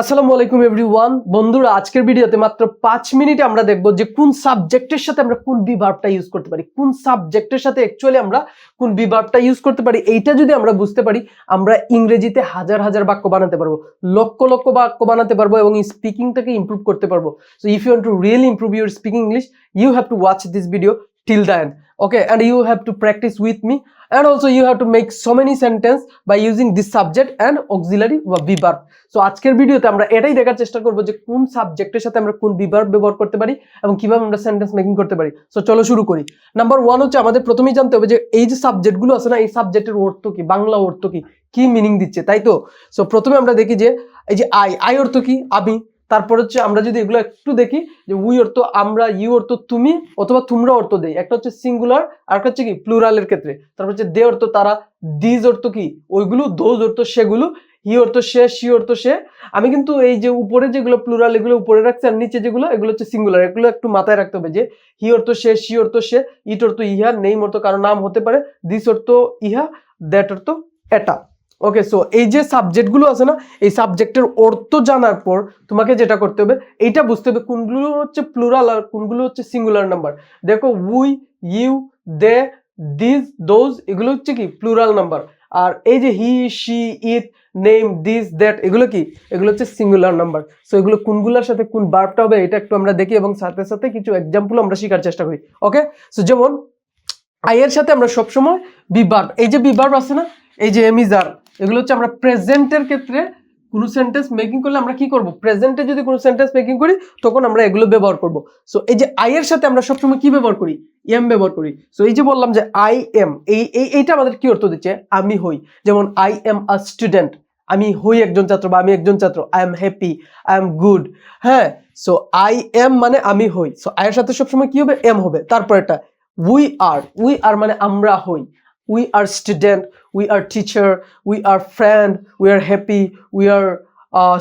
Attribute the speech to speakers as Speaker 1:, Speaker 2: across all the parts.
Speaker 1: আসসালামু আলাইকুম এভরিওয়ান। বন্ধুরা, আজকের ভিডিওতে মাত্র পাঁচ মিনিটে আমরা দেখব যে কোন সাবজেক্টের সাথে আমরা কোন বিভার্বটা ইউজ করতে পারি। কোন সাবজেক্টের সাথে অ্যাকচুয়ালি আমরা কোন বিভার্বটা ইউজ করতে পারি, এইটা যদি আমরা বুঝতে পারি, আমরা ইংরেজিতে হাজার হাজার বাক্য বানাতে পারব, লক্ষ লক্ষ বাক্য বানাতে পারব এবং স্পিকিংটাকে ইমপ্রুভ করতে পারব। So if you want to really improve your speaking English you have to watch this video till the end. Okay, and you have to practice with me. And also you have to make so many sentence by using this subject and auxiliary verb. So আজকের ভিডিওতে আমরা এটাই দেখার চেষ্টা করব যে কোন সাবজেক্টের সাথে আমরা কোন বিভার ব্যবহার করতে পারি এবং কীভাবে আমরা সেন্টেন্স মেকিং করতে পারি। সো চলো শুরু করি। নাম্বার ওয়ান হচ্ছে আমাদের প্রথমেই জানতে হবে যে এই যে সাবজেক্টগুলো আছে না, এই সাবজেক্টের অর্থ কি? বাংলা অর্থ কি? কি মিনিং দিচ্ছে, তাই তো? সো প্রথমে আমরা দেখি যে এই যে আই আই অর্থ কি? আমি। তারপর হচ্ছে আমরা যদি এগুলো একটু দেখি যে উই অর্থ আমরা ইউ অর্থ তুমি অথবা তোমরা অর্থ দেই একটা হচ্ছে সিঙ্গুলার আর একটা হচ্ছে কি প্লুরালের ক্ষেত্রে তারপর হচ্ছে দে অর্থ তারা দিজ অর্থ কি ওইগুলো দোজ অর্থ সেগুলো হি অর্থ সে সি অর্থ সে আমি কিন্তু এই যে উপরে যেগুলো প্লুরাল এগুলো উপরে রাখছি আর নিচে যেগুলো এগুলো হচ্ছে সিঙ্গুলার এগুলো একটু মাথায় রাখতে হবে যে হি অর্থ সে সি অর্থ সে ইট অর্থ ইহা নেইম অর্থ কারও নাম হতে পারে দিস অর্থ ইহা দ্যাট অর্থ এটা ওকে সো এই যে সাবজেক্টগুলো আছে না, এই সাবজেক্টের অর্থ জানার পর তোমাকে যেটা করতে হবে, এইটা বুঝতে হবে কোনগুলো হচ্ছে প্লুরাল আর কোনগুলো হচ্ছে সিঙ্গুলার নাম্বার দেখো we you they this those এগুলো হচ্ছে কি প্লুরাল নাম্বার আর এই যে he she it name this that এগুলো কি? এগুলো হচ্ছে সিঙ্গুলার নাম্বার সো এগুলো কোনগুলোর সাথে কোন বার্বটা হবে, এটা একটু আমরা দেখি এবং সাথে সাথে কিছু এক্সাম্পল আমরা শেখার চেষ্টা করি। ওকে সো যেমন আইয়ের সাথে আমরা সবসময় বিবার্ব এই যে বিবার্ব আছে না, এই যে এমিজার এগুলো হচ্ছে আমরা প্রেজেন্টের ক্ষেত্রে কোনো সেন্টেন্স মেকিং করলে আমরা কি করব? প্রেজেন্টে যদি কোনো সেন্টেন্স মেকিং করি, তখন আমরা এগুলো ব্যবহার করব। সো এই যে আই এর সাথে আমরা সবসময় কি ব্যবহার করি? এম ব্যবহার করি। সো এই যে বললাম যে আই এম এই, এই- এইটা আমাদের কি অর্থ দিচ্ছে? আমি হই। যেমন আই এম আ স্টুডেন্ট আমি হই একজন ছাত্র বা আমি একজন ছাত্র। I am happy I am good হ্যাঁ? সো আই এম মানে আমি হই। সো আয়ের সাথে সবসময় কি হবে? এম হবে। তারপর এটা উই আর উই আর মানে আমরা হই। We are student we are teacher we are friend we are happy we are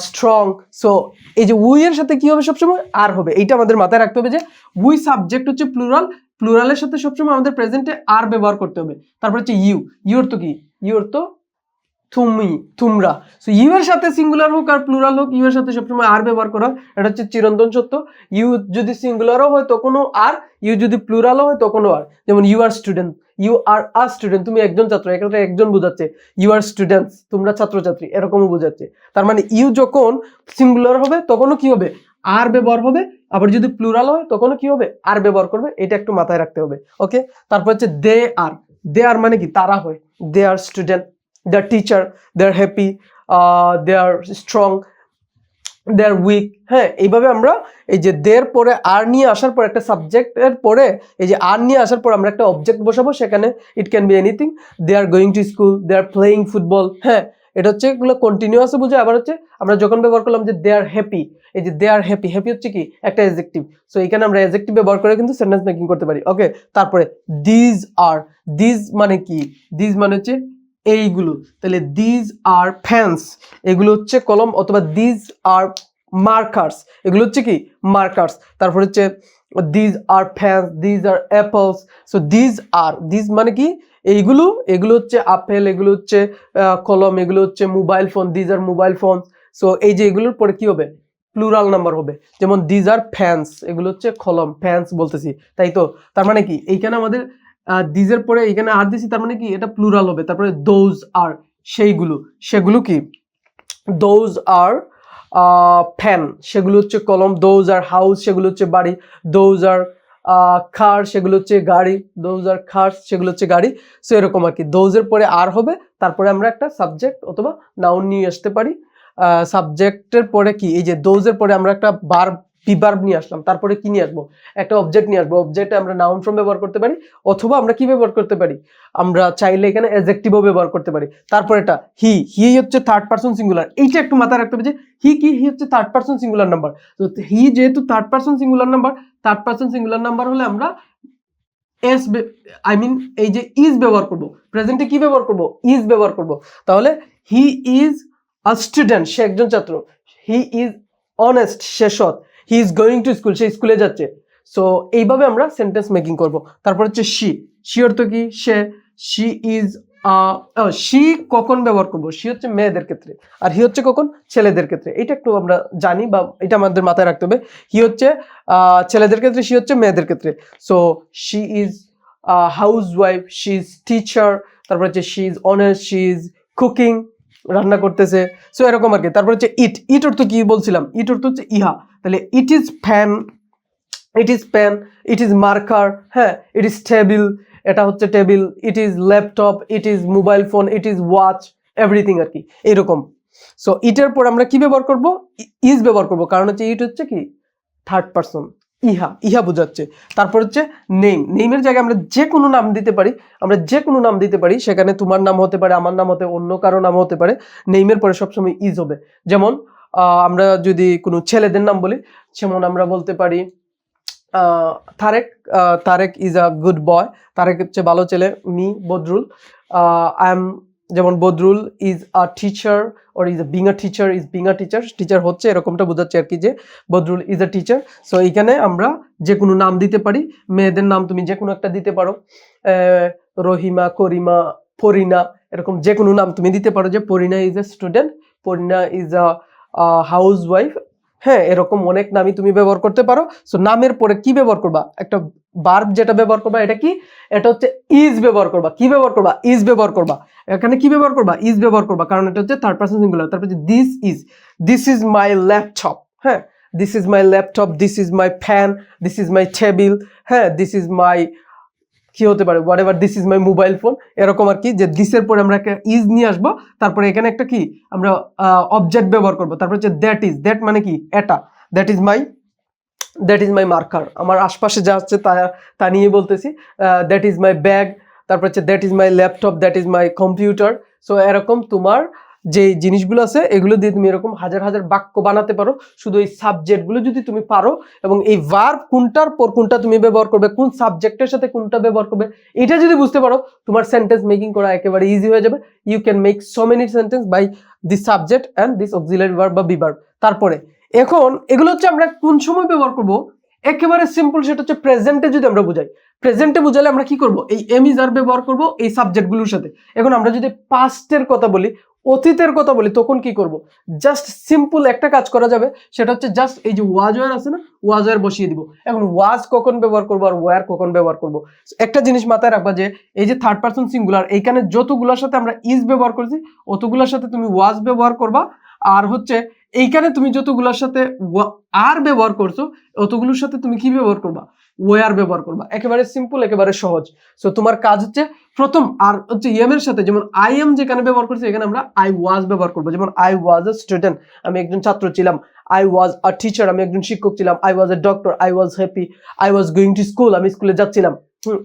Speaker 1: strong so এই যে উই এর সাথে কি হবে সবসময়? আর হবে। এইটা আমাদের মাথায় রাখতে হবে যে উই সাবজেক্ট হচ্ছে প্লুরাল প্লুরালের সাথে সবসময় আমাদের প্রেজেন্টে আর ব্যবহার করতে হবে। তারপর হচ্ছে ইউ ইউর তো কি? ইউর অর্থ তুমি, তোমরা। সো ইউ এর সাথে সিঙ্গুলার হোক আর প্লুরাল হোক ইউ এর সাথে সবসময় আর ব্যবহার করা। এটা হচ্ছে চিরন্তন সত্য। ইউ যদি সিঙ্গুলারও হয়, তখনও আর ইউ যদি প্লুরালও হয়, তখনও আর যেমন you are student you are a student তুমি একজন ছাত্র এখানে একজন বোঝাচ্ছে। ইউ আর স্টুডেন্টস তোমরা ছাত্রছাত্রী, এরকমও বোঝাচ্ছে। তার মানে ইউ যখন সিঙ্গুলার হবে, তখনও কি হবে? আর ব্যবহার হবে, আবার যদি প্লুরাল হয়, তখনও কি হবে? আর ব্যবহার করবে, এটা একটু মাথায় রাখতে হবে ওকে তারপর হচ্ছে দে আর দে আর মানে কি? তারা হয়। They are student they are teacher they are happy they are strong they weak হ্যাঁ এইভাবে আমরা এই যে দের পরে আর নিয়ে আসার পর একটা সাবজেক্টের পরে এই যে আর নিয়ে আসার পর আমরা একটা অবজেক্ট বসাবো, সেখানে it can be anything they are going to school they are playing football হ্যাঁ এটা হচ্ছে এগুলো কন্টিনিউয়াস বুঝে আবার হচ্ছে আমরা যখন ব্যবহার করলাম যে দে আর হ্যাপি এই যে দে আর হ্যাপি হ্যাপি হচ্ছে কি? একটা এজেক্টিভ সো এখানে আমরা এজেক্টিভ ব্যবহার করে কিন্তু সেন্টেন্স মেকিং করতে পারি। ওকে তারপরে দিজ আর দিজ মানে কি? দিজ মানে হচ্ছে এইগুলো। তাহলে দিজ আর ফ্যান্স এগুলো হচ্ছে কলম অথবা দিজ আর মার্কার্স এগুলো হচ্ছে কি? মার্কার্স তারপর হচ্ছে these are fans these are apples so these are these মানে কি? এইগুলো, এগুলো হচ্ছে আপেল এগুলো হচ্ছে কলম, এগুলো হচ্ছে mobile phone these are mobile phone so এই যে এগুলোর পরে কি হবে? প্লুরাল নাম্বার হবে। যেমন দিজ আর ফ্যান্স এগুলো হচ্ছে কলম ফ্যান্স বলতেছি। তাই তো? তার মানে কি? এইখানে আমাদের দিজের পরে এখানে আর দিছি, তার মানে কি? এটা প্লুরাল হবে। তারপরে দোজ আর সেইগুলো। সেগুলো কি? দোজ আর ফ্যান সেগুলো হচ্ছে কলম। দোজ আর হাউস সেগুলো হচ্ছে বাড়ি। দোজ আর খার সেগুলো হচ্ছে গাড়ি। দোজ আর খার সেগুলো হচ্ছে গাড়ি। সো এরকম আর কি। দোজের পরে আর হবে। তারপরে আমরা একটা সাবজেক্ট অথবা নাউন নিয়ে আসতে পারি। সাবজেক্টের পরে কি? এই যে দোজের পরে আমরা একটা বার বিবার্ব নিয়ে আসলাম, তারপরে কি নিয়ে আসব? একটা অবজেক্ট নিয়ে আসব অবজেক্টে আমরা নাউন ফর্ম ব্যবহার করতে পারি, অথবা আমরা কি ব্যবহার করতে পারি? আমরা চাইলে এখানে অ্যাজেক্টিভও ব্যবহার করতে পারি। তারপর এটা হি হি হচ্ছে থার্ড পার্সন সিঙ্গুলার এইটা একটু মাথায় রাখতে হবে যে হি কি হি হচ্ছে থার্ড পার্সন সিঙ্গুলার নাম্বার তো হি যেহেতু third person singular number third person singular number হলে আমরা এস আই মিন এই যে ইজ ব্যবহার করব প্রেজেন্টে কি ব্যবহার করব? ইজ ব্যবহার করব। তাহলে হি ইজ আ স্টুডেন্ট সে একজন ছাত্র হি ইজ অনেস্ট সে সৎ। He is going to school সে স্কুলে যাচ্ছে। সো এইভাবে আমরা সেন্টেন্স মেকিং করব। তারপর হচ্ছে শি শি অর্থ কি? সে শি ইজ শি কখন ব্যবহার করব? শি হচ্ছে মেয়েদের ক্ষেত্রে। আর হি হচ্ছে কখন? ছেলেদের ক্ষেত্রে। এটা একটু আমরা জানি বা এটা আমাদের মাথায় রাখতে হবে। হি হচ্ছে ছেলেদের ক্ষেত্রে শি হচ্ছে মেয়েদের ক্ষেত্রে। So she is house wife she is teacher তারপর হচ্ছে she is honours she is cooking রান্না করতেছে। সো এরকম আর কি। তারপর হচ্ছে ইট ইট অর্থ কি বলছিলাম? ইট অর্থ হচ্ছে ইহা। তাহলে it is fan it is pen it is marker হ্যাঁ ইট ইজ টেবিল এটা হচ্ছে table it is laptop it is mobile phone it is watch everything আর কি। এরকম। সো ইটের পর আমরা কি ব্যবহার করব? ইজ ব্যবহার করব। কারণ হচ্ছে ইট হচ্ছে কি? থার্ড পারসন ইহা ইহা বোঝাচ্ছে। তারপর হচ্ছে নেম নেমের জায়গায় আমরা যে কোনো নাম দিতে পারি, আমরা যে কোনো নাম দিতে পারি, সেখানে তোমার নাম হতে পারে, আমার নাম হতে, অন্য কারও নাম হতে পারে নেমের পরে সবসময় ইজ হবে। যেমন আমরা যদি কোনো ছেলেদের নাম বলি, যেমন আমরা বলতে পারি Tarek Tarek is a good boy, Tarek হচ্ছে ভালো ছেলে, মি, বদরুল আই এম যেমন Badrul is a teacher or is being a teacher is being a teacher teacher হচ্ছে এরকমটা বোঝাচ্ছে আর কি যে Badrul is a teacher so এইখানে আমরা যে কোনো নাম দিতে পারি, মেয়েদের নাম তুমি যে কোনো একটা দিতে পারো। রহিমা, করিমা পরিনা এরকম যে কোনো নাম তুমি দিতে পারো যে Porina is a student Porina is a house wife হ্যাঁ এরকম অনেক নামই তুমি ব্যবহার করতে পারো। সো নামের পরে কি ব্যবহার করবা? একটা বার্ব যেটা ব্যবহার করবা, এটা কি? এটা হচ্ছে ইজ ব্যবহার করবা। কি ব্যবহার করবা? ইজ ব্যবহার করবা। এখানে কি ব্যবহার করবা? ইজ ব্যবহার করবা। কারণ এটা হচ্ছে থার্ড পার্সন সিঙ্গুলার তারপর this is this is my laptop হ্যাঁ? This is my laptop this is my fan this is my table হ্যাঁ? দিস ইজ মাই কি হতে পারে? Whatever this is my mobile phone এরকম আর কি, যে দিসের পরে আমরা একটা ইজ নিয়ে আসব। তারপরে এখানে একটা কি? আমরা অবজেক্ট ব্যবহার করব। তারপর হচ্ছে দ্যাট ইজ দ্যাট মানে কি? এটা। That is my that is my marker আমার আশপাশে যা হচ্ছে তা তা নিয়ে বলতেছি। দ্যাট ইজ মাই ব্যাগ তারপর হচ্ছে that is my laptop that is my computer so এরকম তোমার যে জিনিসগুলো আছে, এগুলো দিয়ে তুমি এরকম হাজার হাজার বাক্য বানাতে পারো। শুধু এই সাবজেক্টগুলো যদি তুমি পারো, এবং এই ভার্ব কোনটার পর কোনটা তুমি ব্যবহার করবে, কোন সাবজেক্টের সাথে কোনটা ব্যবহার করবে, এটা যদি বুঝতে পারো, তোমার সেন্টেন্স মেকিং করা একেবারে ইজি হয়ে যাবে। You can make so many sentence by this subject and this auxiliary verb বা বিভার্ব তারপরে এখন এগুলো হচ্ছে আমরা কোন সময় ব্যবহার করব? একেবারে সিম্পল সেটা হচ্ছে প্রেজেন্টে যদি আমরা বুঝাই। প্রেজেন্টে বুঝালে আমরা কি করব? এই এমিজার ব্যবহার করব এই সাবজেক্টগুলোর সাথে। এখন আমরা যদি পাস্টের কথা বলি, অতীতের কথা বলি, তখন কি করব? জাস্ট সিম্পল একটা কাজ করা যাবে, সেটা হচ্ছে জাস্ট এই যে ওয়াজ ওয়ার আছে না? ওয়াজ ওয়ার বসিয়ে দিব। এখন ওয়াজ কখন ব্যবহার করব আর ওয়ার কখন ব্যবহার করব? একটা জিনিস মাথায় রাখবা যে, এই যে থার্ড পার্সন সিঙ্গুলার এইখানে যতগুলোর সাথে আমরা ইজ ব্যবহার করছি, অতগুলোর সাথে তুমি ওয়াজ ব্যবহার করবা আর হচ্ছে এইখানে তুমি যতগুলোর সাথে আর ব্যবহার করছ, অতগুলোর সাথে তুমি কি ব্যবহার করবা? ওয়ার ব্যবহার করবা। একেবারে সিম্পল একেবারে সহজ। সো তোমার কাজ হচ্ছে প্রথম আর হচ্ছে ইএম এর সাথে, যেমন আই এম যেখানে ব্যবহার করছি, এখানে আমরা আই ওয়াজ ব্যবহার করব। যেমন আই ওয়াজ এ স্টুডেন্ট আমি একজন ছাত্র ছিলাম। আই ওয়াজ আ টিচার আমি একজন শিক্ষক ছিলাম। I was a doctor I was happy I was going to school আমি স্কুলে যাচ্ছিলাম।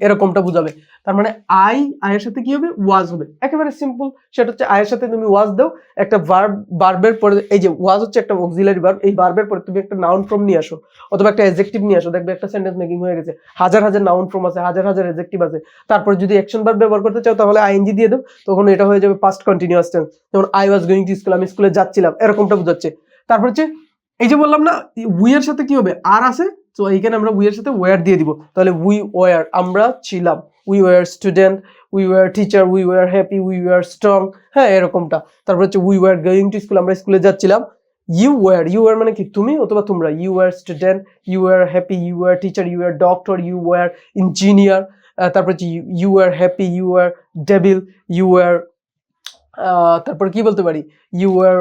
Speaker 1: এরকমটা বুঝাবে। তার মানে আই আয়ের সাথে কি হবে? ওয়াজ হবে। একেবারে সিম্পল সেটা হচ্ছে আয়ের সাথে তুমি ওয়াজ দাও। একটা ভার্ব বার্বের পরে এই যে ওয়াজ হচ্ছে একটা অক্সিলারি ভার্ব এই ভার্বের পরে তুমি একটা নাউন ফর্ম নিয়ে আসো। অথবা একটা এজেক্টিভ নিয়ে আসো। দেখবে একটা সেন্টেন্স মেকিং হয়ে গেছে। হাজার হাজার নাউন ফর্ম আছে, হাজার হাজার এজেক্টিভ আছে। তারপর যদি অ্যাকশন ভার্ব ব্যবহার করতে চাও, তাহলে আইএনজি দিয়ে দাও। তখন এটা হয়ে যাবে পাস্ট কন্টিনিউয়াস টেন্স যেমন I was going to school আমি স্কুলে যাচ্ছিলাম। এরকমটা বোঝাচ্ছে। তারপর হচ্ছে, এই যে বললাম না উই এর সাথে কি হবে? আর আছে তো এইখানে আমরা উইয়ের সাথে ওয়ার দিয়ে দিব। তাহলে উই ওয়ার আমরা ছিলাম। We were student we were teacher we were happy we were strong হ্যাঁ এরকমটা। তারপর হচ্ছে we were going to school আমরা স্কুলে যাচ্ছিলাম। ইউ ওয়ার ইউ ওয়ার মানে কি, তুমি অথবা তোমরা? You are student you are happy you are teacher you are doctor you are engineer তারপর হচ্ছে you are happy you are devil you are তারপর কি বলতে পারি? ইউ আর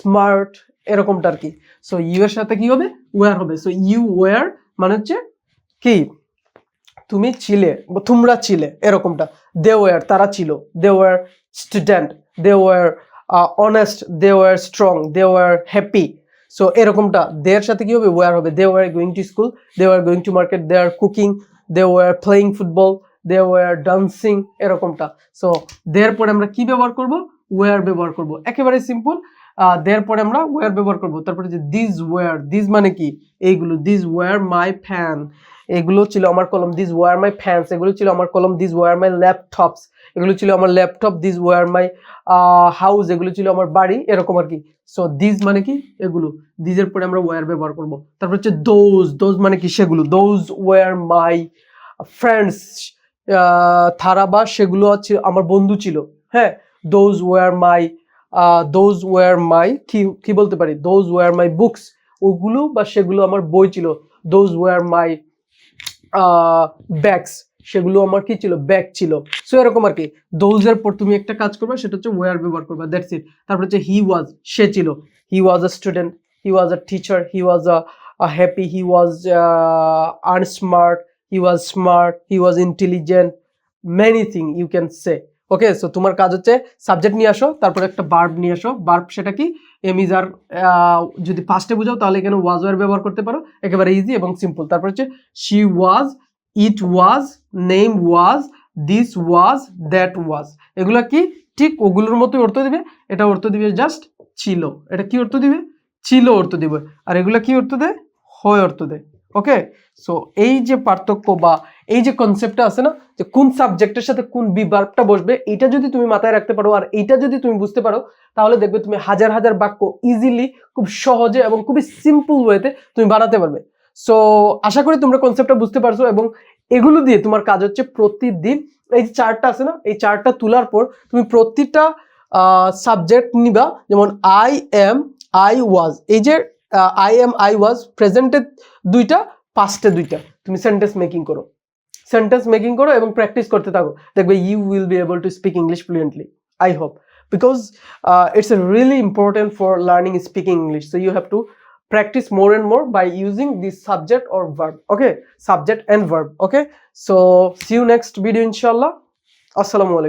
Speaker 1: স্মার্ট এরকমটা আর কি। সো ইউ এর সাথে কি হবে? ওয়ার হবে। সো ইউ ওয়ার মানে হচ্ছে কি? তুমি ছিলে, তোমরা ছিলে, এরকমটা। দে ওয়ার তারা ছিল। They were student they were honest they were strong they were happy so এরকমটা। দের সাথে কি হবে? ওয়ার হবে। They were going to school they were going to market they are cooking they were playing football they were dancing এরকমটা। So দের পরে আমরা কি ব্যবহার করব? ওয়ার ব্যবহার করব। একেবারে সিম্পল দের পরে আমরা ওয়ার ব্যবহার করব। তারপরে যে দিস ওয়ার দিস মানে কি? এইগুলো দিস ওয়ার মাই ফ্যান এগুলো ছিল আমার কলম দিস ওয়ার মাই ফ্যান্স এগুলো ছিল আমার কলম দিস ওয়ার মাই ল্যাপটপস এগুলো ছিল আমার laptop this were my house এগুলো ছিল আমার বাড়ি, এরকম আর কি। সো দিস মানে কি? এগুলো। দিজের পরে আমরা ওয়ার ব্যবহার করব। তারপর হচ্ছে দোজ দোজ মানে কি? সেগুলো। দোজ ওয়ার মাই ফ্রেন্ডস থারা বা সেগুলো আমার বন্ধু ছিল। হ্যাঁ? Those were my those were my কি কি বলতে পারি? দোজ ওয়ার মাই বুকস ওগুলো বা সেগুলো আমার বই ছিল। দোজ ওয়ার মাই ব্যাগস সেগুলো আমার কি ছিল? ব্যাগ ছিল। সো এরকম আর কি। দোজের পর তুমি একটা কাজ করবে, সেটা হচ্ছে ওয়ার ব্যবহার করবে। দ্যাটস ইট তারপর হচ্ছে হি ওয়াজ সে ছিল। He was a student he was a teacher he was a happy he was unsmart he was smart he was intelligent many thing you can say okay so তোমার কাজ হচ্ছে subject নিয়ে আসো, তারপরে একটা বার্ব নিয়ে আসো। বার্ব সেটা কি? এমিজার যদি ফার্স্টে বুঝাও তাহলে এখানে ওয়াজ ওয়ার ব্যবহার করতে পারো। একেবারে ইজি এবং সিম্পল তারপর হচ্ছে she was it was name was this was that was এগুলা কি? ঠিক ওগুলোর মতোই অর্থ দিবে। এটা অর্থ দিবে জাস্ট ছিল। এটা কি অর্থ দিবে? ছিল অর্থ দিবে। আর এগুলা কি অর্থ দেয়? হয় অর্থ দেয়। ওকে সো এই যে পার্থক্য বা এই যে কনসেপ্টটা আছে না, যে কোন সাবজেক্টের সাথে কোন বিভার্বটা বসবে, এটা যদি তুমি মাথায় রাখতে পারো আর এইটা যদি তুমি বুঝতে পারো, তাহলে দেখবে তুমি হাজার হাজার বাক্য ইজিলি খুব সহজে এবং খুবই সিম্পল ওয়েতে তুমি বানাতে পারবে। সো আশা করি তোমরা কনসেপ্টটা বুঝতে পারছ এবং এগুলো দিয়ে তোমার কাজ হচ্ছে প্রতিদিন, এই যে চার্টটা আছে না, এই চার্টটা তোলার পর তুমি প্রতিটা সাবজেক্ট নিবা, যেমন আই এম আই ওয়াজ এই যে আই এম আই ওয়াজ প্রেজেন্টে দুইটা পাস্টে দুইটা। তুমি সেন্টেন্স মেকিং করো। সেন্টেন্স মেকিং করো এবং প্র্যাকটিস করতে থাকো। দেখবে you will be able to speak English fluently I hope because it's really important for learning speaking English so you have to practice more and more by using this subject or verb, okay? Subject and verb, okay? So, see you next video, inshallah. Assalamu alaikum